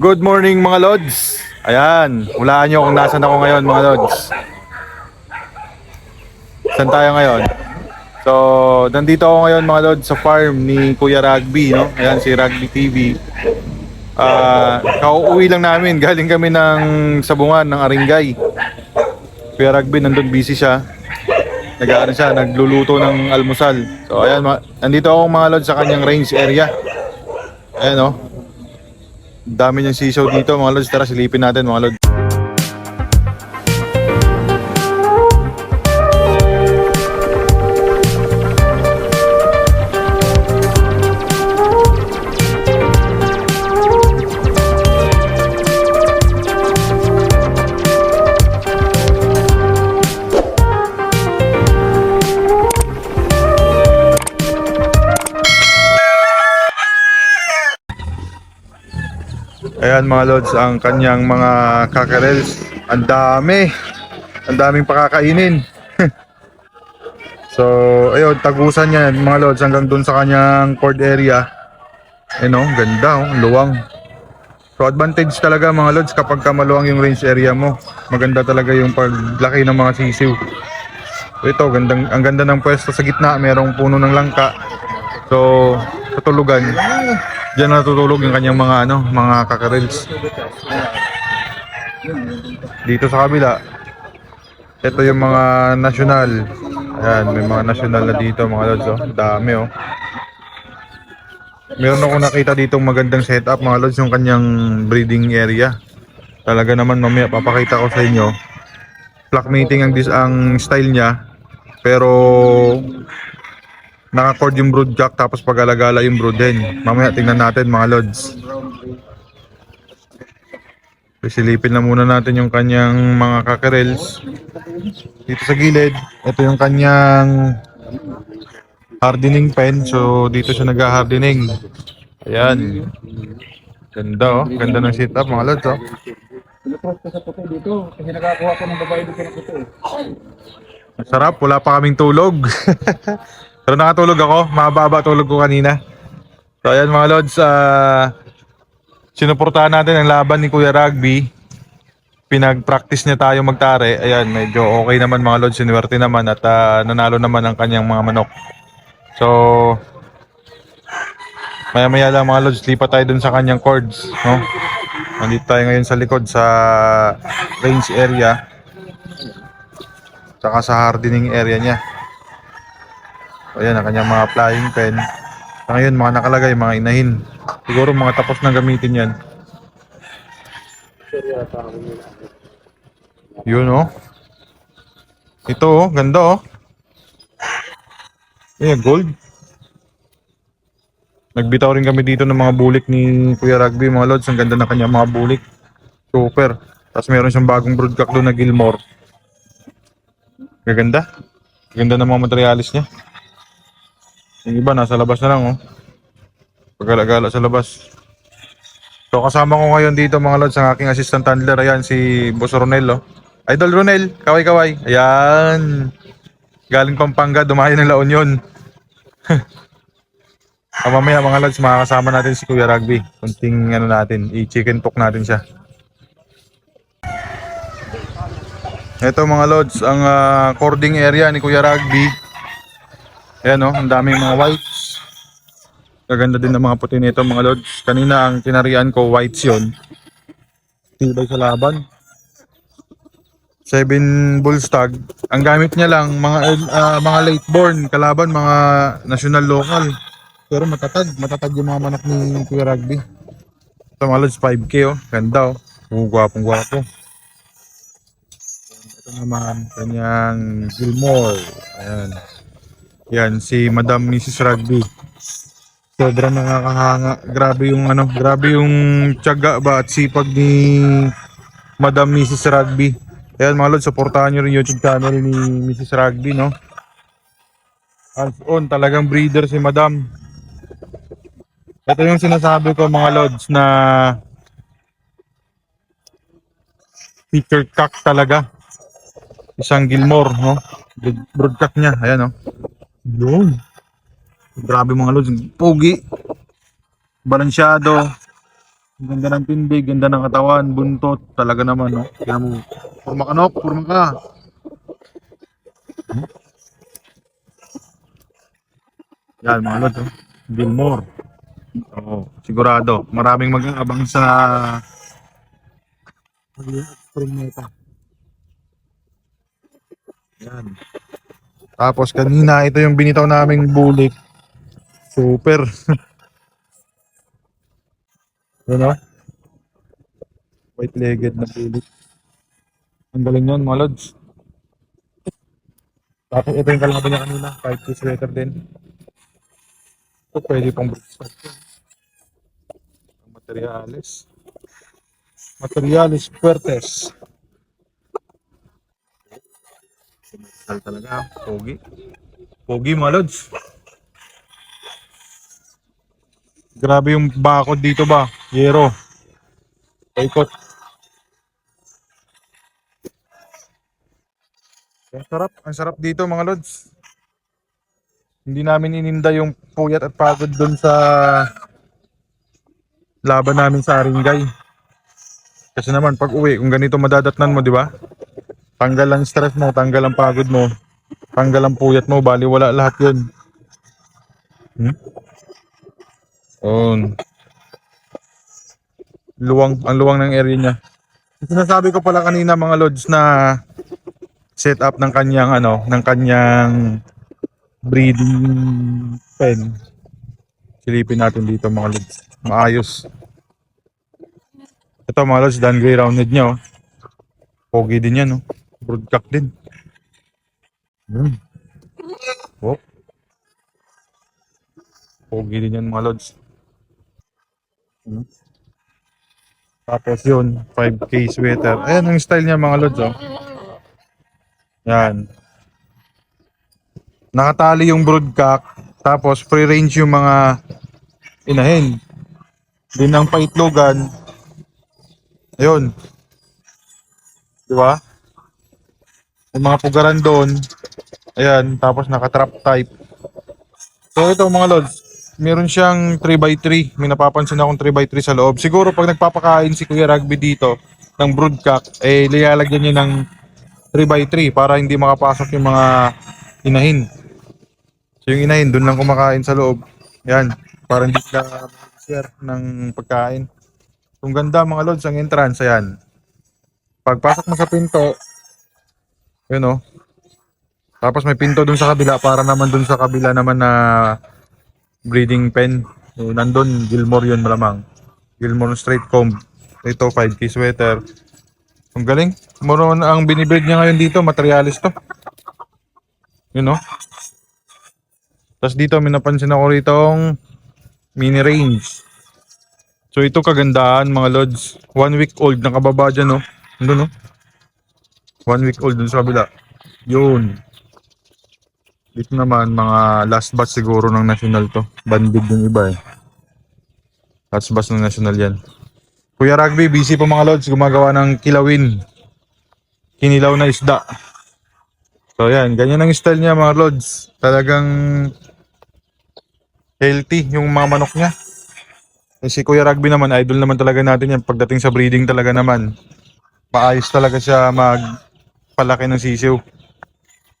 Good morning mga Lods. Ayan, hulaan nyo kung nasan ako ngayon mga Lods. Saan tayo ngayon? So, nandito ako ngayon mga Lods sa farm ni Kuya Rugby, no? Ayan si Rugby TV. Ah, kauuwi lang namin. Galing kami ng sabungan ng Aringay. Kuya Rugby nandun busy siya. Nag-ano siya, nagluluto ng almusal. So, ayan, nandito ako mga Lods sa kanyang range area. Ayan, oh. Dami niyang sisaw dito mga lods. Tara silipin natin mga lods. Ayan mga lods, ang kanyang mga kakarels. Ang dami. Ang daming pakakainin. so, ayun, tagusan niya mga lods hanggang dun sa kanyang cord area. Ayun oh, ganda oh, luwang. So, advantage talaga mga lods kapag ka maluwang yung range area mo. Maganda talaga yung paglaki ng mga sisiw. So, ito, gandang, ang ganda ng pwesto sa gitna. Merong puno ng langka. So, sa tulugan, Diyan natutulog yung kanyang mga ano, mga kakarels. Dito sa kabila, ito yung mga national. Ayan, may mga national na dito mga lods, oh. Dami, oh. Meron ako nakita dito magandang setup mga lods, yung kanyang breeding area. Talaga naman mamaya papakita ko sa inyo. Flock mating ang, ang style niya. Pero naka-cord yung brood jack tapos pag-alagala yung brood hen. Mamaya tingnan natin mga lods. Silipin na muna natin yung kanyang mga kakarels. Dito sa gilid, ito yung kanyang hardening pen. So dito siya nag-hardening. Ayan. Ganda oh. Ganda ng setup mga lods oh. Pinupost ko sa puti dito kasi nakakuha ko ng babae dito ng puti. Sarap, wala pa kaming tulog. Pero nakatulog ako, mababa tulog ko kanina. So ayan mga lods, ah sinuportahan natin ang laban ni Kuya Rugby. Pinag-practice niya tayo magtare. Ayan, medyo okay naman mga lods, sinuwerte naman at ah, nanalo naman ang kanyang mga manok. So, maya-maya lang mga lods, lipat tayo dun sa kanyang cords. No? Nandito tayo ngayon sa likod sa range area. Tsaka sa hardening area niya. Ayan ang kanyang mga flying pen. Sa ngayon, mga nakalagay, mga inahin. Siguro mga tapos na gamitin yan. Yun oh. Ito oh, ganda oh. Ayan, gold. Nagbitaw rin kami dito ng mga bulik ni Kuya Rugby, mga lods. Ang ganda ng kanyang mga bulik. Super. Tapos meron siyang bagong broodcock doon na Gilmore. Gaganda. Ganda ng mga materialis niya. Yung iba nasa labas na lang oh. Pagala-gala sa labas. So kasama ko ngayon dito mga lods ang aking assistant handler. Ayan si Boss Ronel oh. Idol Ronel, kaway-kaway. Ayan. Galing Pampanga, dumayo ng La Union. Ah, mamaya mga lods, makakasama natin si Kuya Rugby. Kunting ano natin, i-chicken talk natin siya. Ito mga lods, ang ah, cording area ni Kuya Rugby. Ayan oh, ang daming mga whites. Gaganda din ng mga puti nito mga lods. Kanina ang tinarian ko whites yon. Tibay sa laban. Seven bull stag. Ang gamit niya lang mga ah, mga late born kalaban mga national local. Pero matatag, matatag yung mga manok ni Kuya Rugby. Ito mga lods 5k oh. Ganda oh. Oh, gwapong gwapo. Ito naman, kanyang Gilmore. Ayan. Yan, si Madam Mrs. Rugby. Sobrang nakakahanga. Grabe yung ano, grabe yung tiyaga ba at sipag ni Madam Mrs. Rugby. Ayan mga lord, supportahan nyo rin yung YouTube channel ni Mrs. Rugby, no? Hands on, talagang breeder si Madam. Ito yung sinasabi ko mga lords na feature cock talaga. Isang Gilmore, no? Brood- Broodcock niya, ayan, no? Yun. Grabe mga lods, pogi. Balansyado. Ganda ng tindig, ganda ng katawan, buntot, talaga naman, no? Kaya mo, purma ka, Nok, purma ka. Hmm? Yan, mga lods, oh. Gilmore. Oo, sigurado. Maraming mag-aabang sa spring neta. Yan. Tapos kanina, ito yung binitaw naming bulik. Super. Ano? White-legged na bulik. Ang galing yun, mga lods. Tapos ito yung kalaban niya kanina. 5 piece sweater din. Ito pwede pang broadcast yun. Ang Materialis. Materialis Fuertes. Commercial talaga. Pogi. Pogi mga lods. Grabe yung bakod dito ba? Yero. Paikot. Ang sarap. Ang sarap dito mga lods. Hindi namin ininda yung puyat at pagod doon sa laban namin sa Aringay. Kasi naman pag uwi, kung ganito madadatnan mo, di ba? Tanggal ang stress mo, tanggal ang pagod mo, tanggal ang puyat mo, bali wala lahat yun. Hmm? On. Luwang, ang luwang ng area niya. Sinasabi ko pala kanina mga lods na setup ng kanyang ano, ng kanyang breeding pen. Silipin natin dito mga lods. Maayos. Ito mga lods, Dan Gray rounded niya oh. Pogi din yan oh. Broodcock din. Hmm. Oh. Pogi din yan mga lods. Hmm. Tapos yun, 5K sweater. Ayan ang style niya mga lods oh. Yan. Nakatali yung broodcock. Tapos free range yung mga inahin. Din ang paitlogan. Ayun. Di ba? Yung mga pugaran doon. Ayan. Tapos naka-trap type. So ito mga lods. Meron siyang 3x3. May napapansin akong 3x3 sa loob. Siguro pag nagpapakain si Kuya Rugby dito ng broodcock, eh lilalagyan niya ng 3x3 para hindi makapasok yung mga inahin. So yung inahin, doon lang kumakain sa loob. Yan, para hindi sila share ng pagkain. Kung ganda mga lods ang entrance, ayan. Pagpasok mo sa pinto, yun o. Tapos may pinto dun sa kabila para naman dun sa kabila naman na breeding pen. So, nandun, Gilmore yun malamang. Gilmore straight comb. Ito, 5K sweater. Ang galing. Muro na ang binibreed niya ngayon dito, materialis to. Yun o. Tapos dito, may napansin ako rito mini range. So ito kagandahan mga lods. One week old na kababa dyan no. Ano no? One week old dun sa kabila. Yun. Dito naman mga last batch siguro ng national to. Banded yung iba eh. Last batch ng national yan. Kuya Rugby, busy pa mga lods. Gumagawa ng kilawin. Kinilaw na isda. So yan, ganyan ang style niya mga lods. Talagang healthy yung mga manok niya. Eh, si Kuya Rugby naman, idol naman talaga natin yan. Pagdating sa breeding talaga naman, maayos talaga siya magpalaki ng sisiw.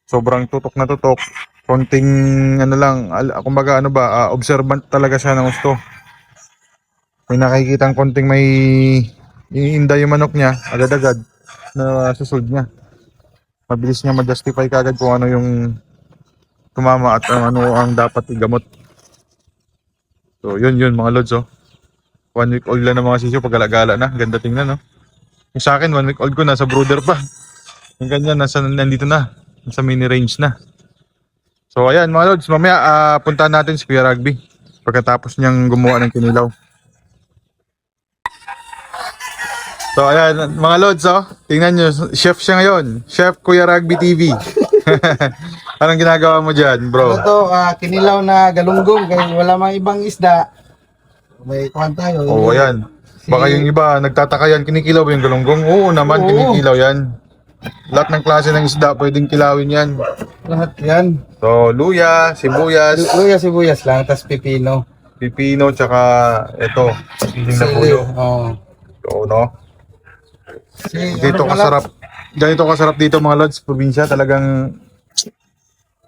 Sobrang tutok na tutok. Konting ano lang, kumbaga ano ba, ah, observant talaga siya ng gusto. May nakikita konting may iniinda yung manok niya, agad-agad na susunod niya. Mabilis niya ma-justify kagad kung ano yung tumama at ang ano ang dapat igamot. So, yun yun mga lods oh. One week old lang ng mga sisiyo pag na. Ganda tingnan no. Yung sa akin, one week old ko nasa brooder pa. Yung ganyan, nasa, nandito na. Nasa mini range na. So ayan mga lods, mamaya ah, puntahan natin si Kuya Rugby. Pagkatapos niyang gumawa ng kinilaw. So ayan, mga lods oh. Tingnan nyo, chef siya ngayon. Chef Kuya Rugby TV. Anong ginagawa mo dyan, bro? Ito, ah, kinilaw na galunggong kasi wala mang ibang isda. May kuhan tayo. Oo, ayan. Baka yung iba, nagtataka yan, kinikilaw ba yung galunggong? Oo naman, Oo. kinikilaw yan. Lahat ng klase ng isda, pwedeng kilawin yan. Lahat yan. So, luya, sibuyas. Luya sibuyas lang, tas pipino. pipino, tsaka ito, siling na puyo. Oo. Oo, no? Si, Dito ano pala? kasarap. Ganito kasarap dito mga lods, probinsya. Talagang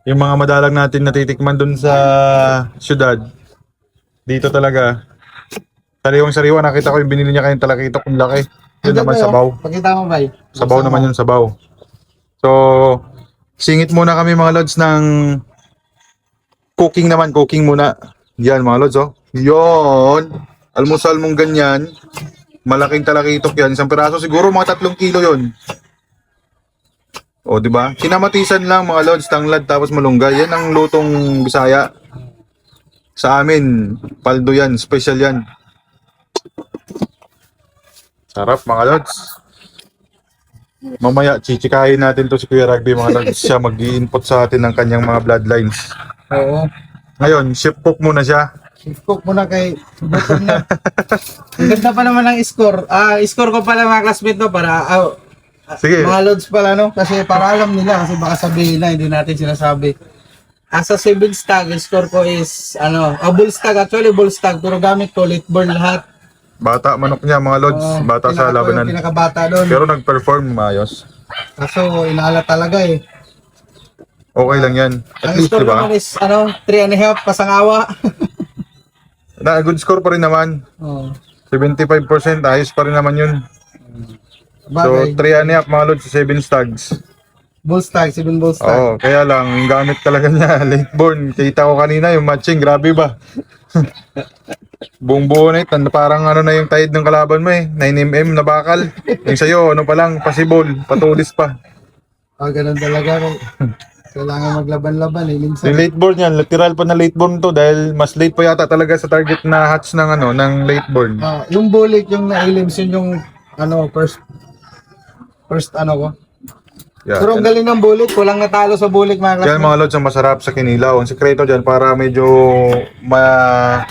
yung mga madalang natin natitikman dun sa syudad. Dito talaga. Sariwang sariwa, nakita ko yung binili niya kayong talakitok, yung laki. Yun naman ba yun? sabaw. Pakita mo ba? Sabaw naman yun, sabaw. So, singit muna kami mga lods ng cooking naman, cooking muna. Yan mga lods, oh. Yon. Almusal mong ganyan. Malaking talakitok yan. Isang piraso siguro mga tatlong kilo yon. O, di ba? Kinamatisan lang mga lods, tanglad tapos malunggay. Yan ang lutong Bisaya. Sa amin, paldo yan, special yan. Sarap mga lods. Mamaya, chichikahin natin to si Kuya Rugby mga lods. Siya mag input sa atin ng kanyang mga bloodlines. Oo. Ngayon, chef cook muna siya. Cook muna kay na. Ang ganda pa naman ng score. Ah, score ko pala mga classmate no para ah, Sige. mga loads pala no kasi para alam nila kasi baka sabihin na hindi natin sinasabi. As a seven stag, score ko is ano, ah, bull stag actually bull stag pero gamit ko late burn lahat. Bata, manok niya mga lods. Oo, Bata sa pinaka- labanan. Pinakabata doon. Pero nag-perform maayos. Kaso inaala talaga eh. Okay lang yan. At Ang least, score di ba? naman is ano, 3 and a half pasangawa. Na, good score pa rin naman. oh. 75%, ayos pa rin naman yun. So, Bagay. 3 and a half mga lods sa 7 stags. bull stag, 7 bull stag. Oo, kaya lang, yung gamit talaga niya, late born. Kita ko kanina, yung matching, grabe ba? Buong buo na ito, parang ano na yung tide ng kalaban mo eh, 9mm na bakal. Yung sa'yo, ano pa lang, pasibol, patulis pa. Ah, ganun talaga. Kailangan maglaban-laban eh. Minsan, Yung late born yan, literal pa na late born to dahil mas late pa yata talaga sa target na hatch ng ano, ng late born. Ah, yung bulik, yung nailims, yun yung ano, first first ano ko. Yeah. Pero ang galing ng bulik, kulang natalo sa bulik mga Yan mga lods ang masarap sa kinilaw. Ang sekreto dyan para medyo ma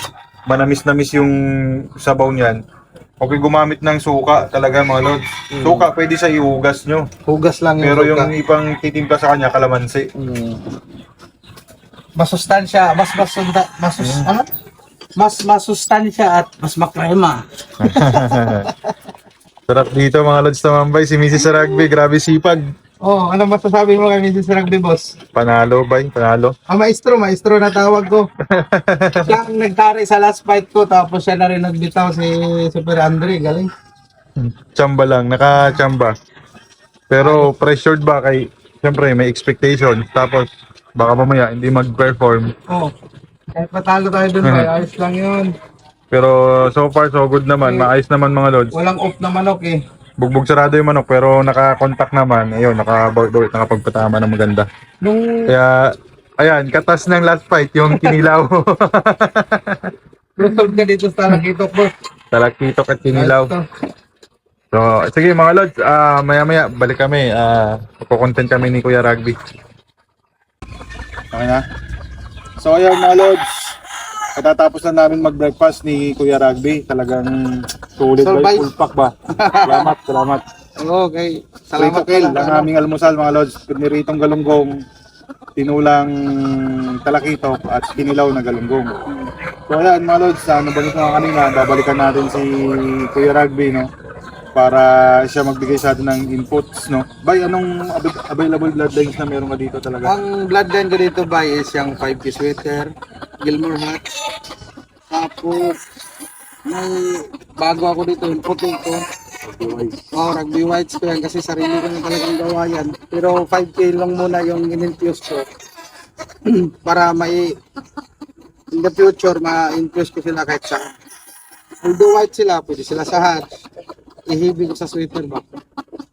manamis-namis yung sabaw niyan. Okay gumamit ng suka talaga mga lods. Suka pwede sa iugas nyo. Hugas lang yung Pero suka. yung ipang titimpla sa kanya kalamansi. Mm. Masustansya, mas masunda, masus, ano? Mas masustansya at mas makrema. Sarap dito mga lods na mambay. Si Mrs. rugby, grabe sipag. Oh, ano masasabi mo kay Mrs. Rugby Boss? Panalo bay, panalo. Ah, maestro, maestro na tawag ko. siya ang nagtari sa last fight ko, tapos siya na rin nagbitaw si Super Andre. Galing. Chamba lang, naka-chamba. Pero pressured ba kay, siyempre may expectation. Tapos baka mamaya hindi mag-perform. Oh. Kahit matalo tayo dun, may ayos lang yun. Pero so far so good naman, maayos naman mga lods. Walang off na manok eh. Bugbog sarado yung manok pero naka-contact naman. Ayun, naka-board nakapagpatama ng maganda. Nung Kaya ayan, katas ng last fight yung kinilaw. resolve ka dito sa Lakitok, boss. Talakitok at kinilaw. So, sige mga lods, ah maya-maya balik kami. Ah, content kami ni Kuya Rugby. Okay na. So ayun mga lods, katatapos na namin mag-breakfast ni Kuya Rugby. Talagang sulit ba? Survive. Full pack ba? Salamat, salamat. Okay. Salamat Salamat Kel, ang aming almusal mga lods. Niritong galunggong, tinulang talakitok at kinilaw na galunggong. So ayan mga lods, ano ba ko kanina, babalikan natin si Kuya Rugby, no? Para siya magbigay sa atin ng inputs, no? Bay, anong ab- available bloodlines na meron ka dito talaga? Ang bloodline ko dito ba is yung 5K sweater, Gilmore hat. Tapos, may bago ako dito, yung puti ko. Oh, rugby whites ko yan kasi sarili ko na talagang gawa yan. Pero 5K lang muna yung in-infuse ko. para may in the future ma-infuse ko sila kahit sa although white sila, pwede sila sa hat. Ihibi ko sa sweater ba.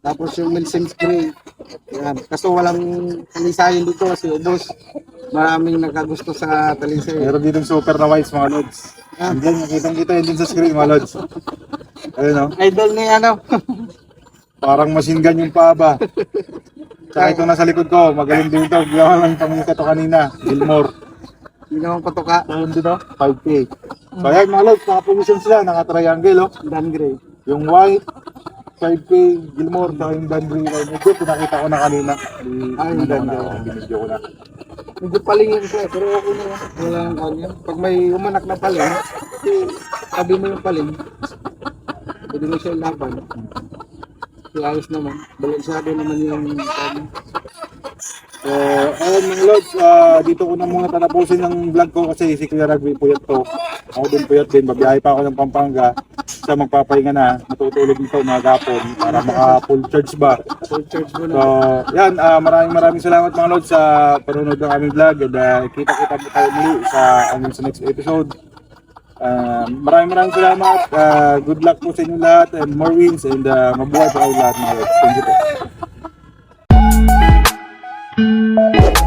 Tapos yung Milsim Spray. Yan. Kaso walang talisayan dito kasi ubos. Maraming nagkagusto sa talisayan. Meron dito super na whites mga lods. Ah. Diyan, nakitang kita yun din sa screen mga lods. Ayun no? Idol ni ano. Parang machine gun yung paba. Tsaka ito nasa likod ko, magaling din ito. Gawa lang pamilya to kanina. Gilmore. Hindi naman patuka. Ayun dito, 5K. So ayan mga lods, naka-position sila, naka-triangle oh. Dan Gray. Yung white, 5K, Gilmore, tsaka yung Dan line. Ito, pinakita ko na kanina. Ay, Ay, Dan na, binidyo ko na. Medyo paling lang siya, pero okay na yan. Wala nang kanya. Pag may umanak na paling, sabi mo yung paling, pwede mo siya laban. Ayos naman. Balansado naman yung kanya. So, ayun mga lods, ah, dito ko na muna tatapusin ng vlog ko kasi si Kuya Rugby puyat to. Ako din puyat din, babiyahe pa ako ng Pampanga. Siya magpapahinga na, matutulog nito mga gapon para maka full charge ba. Full charge mo na. So, yan, ah, maraming maraming salamat mga lods sa panonood ng aming vlog and uh, kita-kita po tayo muli sa aming sa next episode. Ah, maraming maraming salamat. Ah, good luck po sa inyo lahat and more wins and uh, mabuhay po kayo lahat mga lods. Thank you po. you